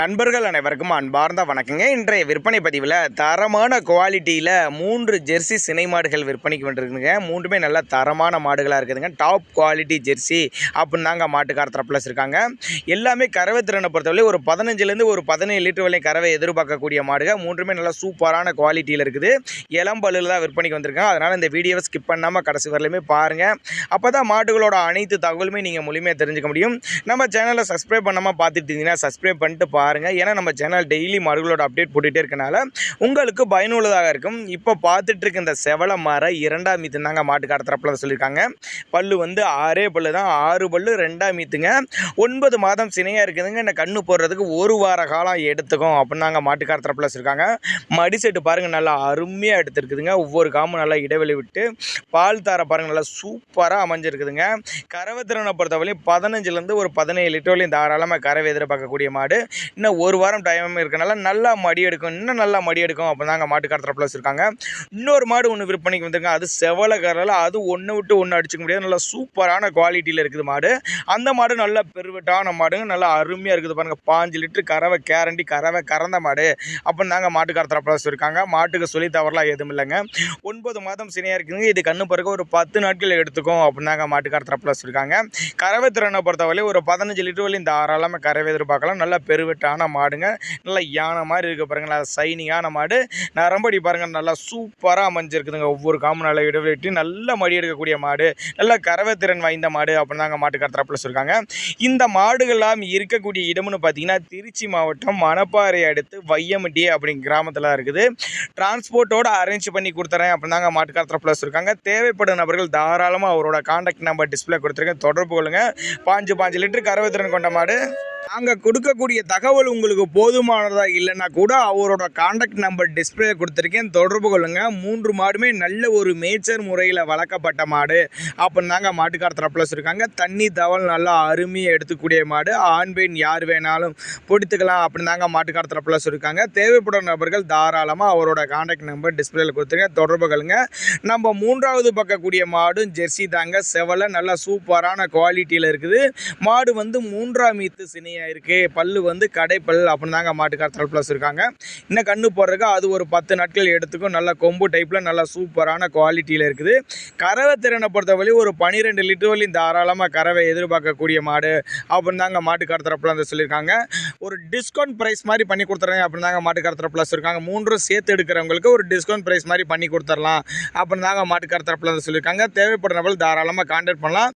நண்பர்கள் அனைவருக்கும் அன்பார்ந்த வணக்கங்க. இன்றைய விற்பனை பதிவில் தரமான குவாலிட்டியில் மூன்று ஜெர்சி சினை மாடுகள் விற்பனைக்கு வந்துருக்குதுங்க. மூன்றுமே நல்ல தரமான மாடுகளாக இருக்குதுங்க. டாப் குவாலிட்டி ஜெர்சி அப்படின்னு தாங்க மாட்டுக்கார தரப்பில் இருக்காங்க. எல்லாமே கறவை திறனை பொறுத்தவரை ஒரு பதினஞ்சுலேருந்து ஒரு பதினேழு லிட்டர் வரையும் கறவை எதிர்பார்க்கக்கூடிய மாடுகள் மூன்றுமே நல்லா சூப்பரான குவாலிட்டியில் இருக்குது. இளம்பல்லில் தான் விற்பனைக்கு வந்திருக்காங்க. அதனால் இந்த வீடியோவை ஸ்கிப் பண்ணாமல் கடைசி வரலையுமே பாருங்கள் அப்போ தான் மாடுகளோட அனைத்து தகவலுமே நீங்கள் முழுமையாக தெரிஞ்சுக்க முடியும். நம்ம சேனலை சப்ஸ்கிரைப் பண்ணாமல் பார்த்துட்டு இருந்தீங்கன்னா சப்ஸ்கிரைப் பண்ணிட்டு பாருங்கள் ஏன்னா நம்ம சேனல் டெய்லி மாடுகளோட அப்டேட் போட்டுகிட்டே இருக்கனால உங்களுக்கு பயனுள்ளதாக இருக்கும். இப்போ பார்த்துட்டு இருக்க இந்த செவல மர இரண்டாம் மீத்து தாங்க மாட்டுக்கார தரப்பில் சொல்லியிருக்காங்க பல்லு வந்து ஆறே பல்லு தான். ஆறு பல்லு ரெண்டாம் மீத்துங்க. ஒன்பது மாதம் சினையாக இருக்குதுங்க. இந்த கண்ணு போடுறதுக்கு ஒரு வார காலம் எடுத்துக்கும் அப்படின்னு நாங்கள் மாட்டுக்கார தரப்பில் சொல்லியிருக்காங்க மடி செட்டு பாருங்கள் நல்லா அருமையாக எடுத்துருக்குதுங்க. ஒவ்வொரு காமும் நல்லா இடைவெளி விட்டு பால் தார பாருங்கள் நல்லா சூப்பராக அமைஞ்சிருக்குதுங்க. கறவை திறனை பொறுத்தவரையும் பதினஞ்சுலேருந்து ஒரு பதினேழு லிட்டர் வரையும் தாராளமாக கறவை எதிர்பார்க்கக்கூடிய மாடு. இன்னும் ஒரு வாரம் டைம் இருக்கனால நல்லா மடி எடுக்கும் இன்னும் நல்லா மடி எடுக்கும் அப்போ தாங்க மாட்டுக்கார தரப்பில் வச்சுருக்காங்க இன்னொரு மாடு ஒன்று விற்பனைக்கு வந்திருக்காங்க. அது செவல கரில் அது ஒன்று விட்டு ஒன்று அடிச்சுக்க முடியாது. நல்லா சூப்பரான குவாலிட்டியில் இருக்குது மாடு. அந்த மாடு நல்லா பெருவிட்டான மாடுங்க. நல்லா அருமையாக இருக்குது பாருங்கள் பாஞ்சு லிட்டரு கறவை கேரண்டி கறவை கறந்த மாடு. அப்போ தாங்க மாட்டுக்கார தரப்பில் வச்சுருக்காங்க மாட்டுக்கு சொல்லி தவறலாம் எதுவும் இல்லைங்க. ஒன்பது மாதம் சினையாக இருக்குதுங்க. இது கண்ணு பிறகு ஒரு பத்து நாட்கள் எடுத்துக்கும் அப்படின்னு தாங்க மாட்டுக்கார தரப்பில் வச்சுருக்காங்க கறவை திறனை பொறுத்தவரை ஒரு பதினஞ்சு லிட்டர் வரையும் தாராளமாக கறவை எதிர்பார்க்கலாம். நல்லா பெருவெட்டு பெருவிட்டான மாடுங்க. நல்லா யானை மாதிரி இருக்க பாருங்கள் நல்லா சைனிங்கான மாடு. நரம்படி பாருங்கள் நல்லா சூப்பராக அமைஞ்சிருக்குதுங்க. ஒவ்வொரு காம நல்ல இடைவெளிட்டு நல்ல மடி எடுக்கக்கூடிய மாடு. நல்ல கறவை திறன் வாய்ந்த மாடு அப்படின்னு தாங்க மாட்டு தரப்பில் சொல்லியிருக்காங்க இந்த மாடுகள்லாம் இருக்கக்கூடிய இடம்னு பார்த்தீங்கன்னா திருச்சி மாவட்டம் மணப்பாறை அடுத்து வையமட்டி அப்படிங்கிற கிராமத்தில் இருக்குது. டிரான்ஸ்போர்ட்டோடு அரேஞ்ச் பண்ணி கொடுத்துறேன் அப்படின்னு தாங்க மாட்டுக்கார ப்ளஸ் இருக்காங்க தேவைப்படும் நபர்கள் தாராளமாக அவரோட காண்டாக்ட் நம்பர் டிஸ்பிளே கொடுத்துருக்கேன் தொடர்பு கொள்ளுங்கள் பாஞ்சு பாஞ்சு லிட்டர் கறவை கொண்ட மாடு. நாங்கள் கொடுக்கக்கூடிய தகவல் உங்களுக்கு போதுமானதா இல்லைன்னா கூட அவரோட காண்டாக்ட் நம்பர் டிஸ்பிளே கொடுத்துருக்கேன். தொடர்பு கொள்ளுங்க. மூன்று மாடுமே நல்ல ஒரு மேய்ச்சர் முறையில் வளர்க்கப்பட்ட மாடு. அப்படின்னு தாங்க மாட்டுக்கார தரப்பில் இருக்காங்க தண்ணி தவல் நல்லா அருமையாக எடுத்துக்கூடிய மாடு. ஆண் பெண் யார் வேணாலும் பிடித்துக்கலாம் அப்படின்னு தாங்க மாட்டுக்கார தரப்பில் இருக்காங்க தேவைப்படும் நபர்கள் தாராளமாக அவரோட காண்டாக்ட் நம்பர் டிஸ்பிளேல கொடுத்துருக்கேன் தொடர்பு கொள்ளுங்க. நம்ம மூன்றாவது பக்கக்கூடிய மாடும் ஜெர்சி தாங்க. செவலை நல்லா சூப்பரான குவாலிட்டியில் இருக்குது. மாடு வந்து மூன்றாம் மீத்து சினையாக இருக்குது பல்லு வந்து கடைப்பல் அப்படின்னு தாங்க மாட்டுக்கார தரப்பில் இருக்காங்க. இன்னும் கண்ணு போடுறதுக்கு அது ஒரு பத்து நாட்கள் எடுத்துக்கும். நல்ல கொம்பு டைப்பில் நல்லா சூப்பரான குவாலிட்டியில் இருக்குது. கறவை திறனை பொறுத்தவரை ஒரு பன்னிரெண்டு லிட்டர் வரையும் தாராளமாக கறவை எதிர்பார்க்கக்கூடிய மாடு அப்படின்னு தாங்க மாட்டுக்கார தரப்பில் வந்து சொல்லியிருக்காங்க. ஒரு டிஸ்கவுண்ட் ப்ரைஸ் மாதிரி பண்ணி கொடுத்துறேன் அப்படின்னு தாங்க மாட்டுக்கார தரப்பில் இருக்காங்க. மூன்றும் சேர்த்து எடுக்கிறவங்களுக்கு ஒரு டிஸ்கவுண்ட் ப்ரைஸ் மாதிரி பண்ணி கொடுத்துடலாம் அப்படின்னு தாங்க மாட்டுக்கார தரப்பில் வந்து சொல்லியிருக்காங்க. தேவைப்படுறவர்கள் தாராளமாக கான்டாக்ட் பண்ணலாம்.